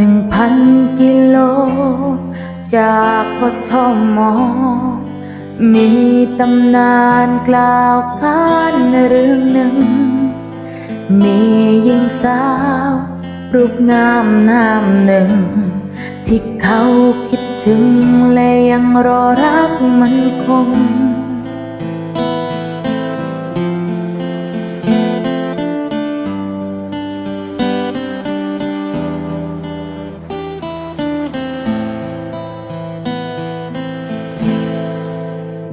หนึ่งพันกิโล จากกทมมีตำนานกล่าวขานเรื่องหนึ่ง มีหญิงสาว รูปงามนามหนึ่ง ที่เขาคิดถึงและยังรอรักมันคง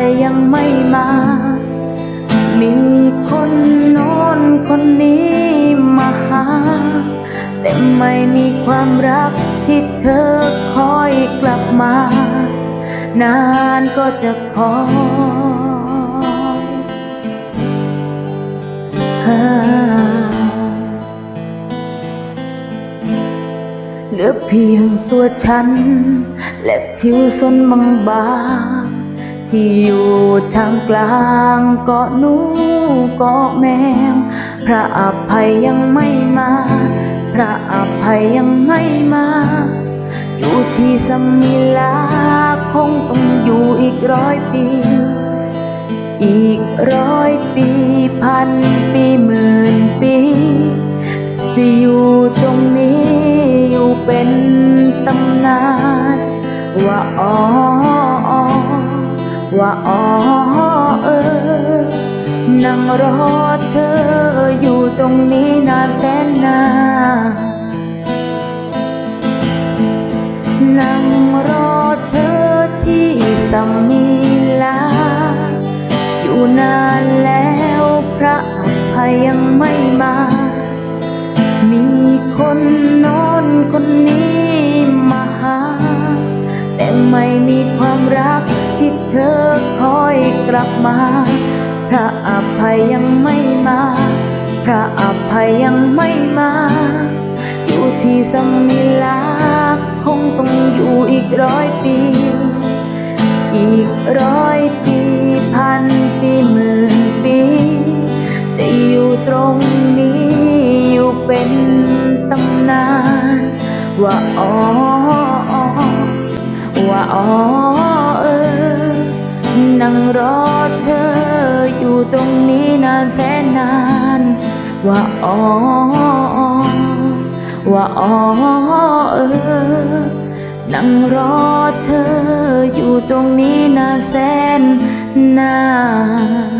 ยยังไม่มา มีคนโน้นคนนี้มาหา แต่ไม่มีความรักที่เธอคอยกลับมา นานก็จะคอยเหลือเพียงตัวฉัน และทิวสนบางบาง ที่อยู่ทางกลางเกาะหนูเกาะแมวพระอภัยยังไม่มา พระอภัยยังไม่มา อยู่ที่สมิลาคงต้องอยู่อีกร้อยปี อีกร้อยปีพันปีหมื่นปีจะอยู่ตรงนี้อยู่เป็นตำนานว่าอ๋อ ว่าอ๋อเออ นั่งรอเธออยู่ตรงนี้นานแสนนานนั่งรอเธอที่สัมมีลา อยู่นานแล้วพระอภัยยังไม่มา มา พระอภัยยังไม่มา พระอภัยยังไม่มา อยู่ที่สมิลาคงต้องอยู่อีกร้อยปี อีกร้อยปีพันปีหมื่นปี จะอยู่ตรงนี้อยู่เป็นตำนาน ว่าอ๋อว่าอ๋อเออนั่งรอ ตรงนี้นานแสนนาน ว่าอ๋อว่าอ๋อเออ นั่งรอเธออยู่ตรงนี้นานแสนนาน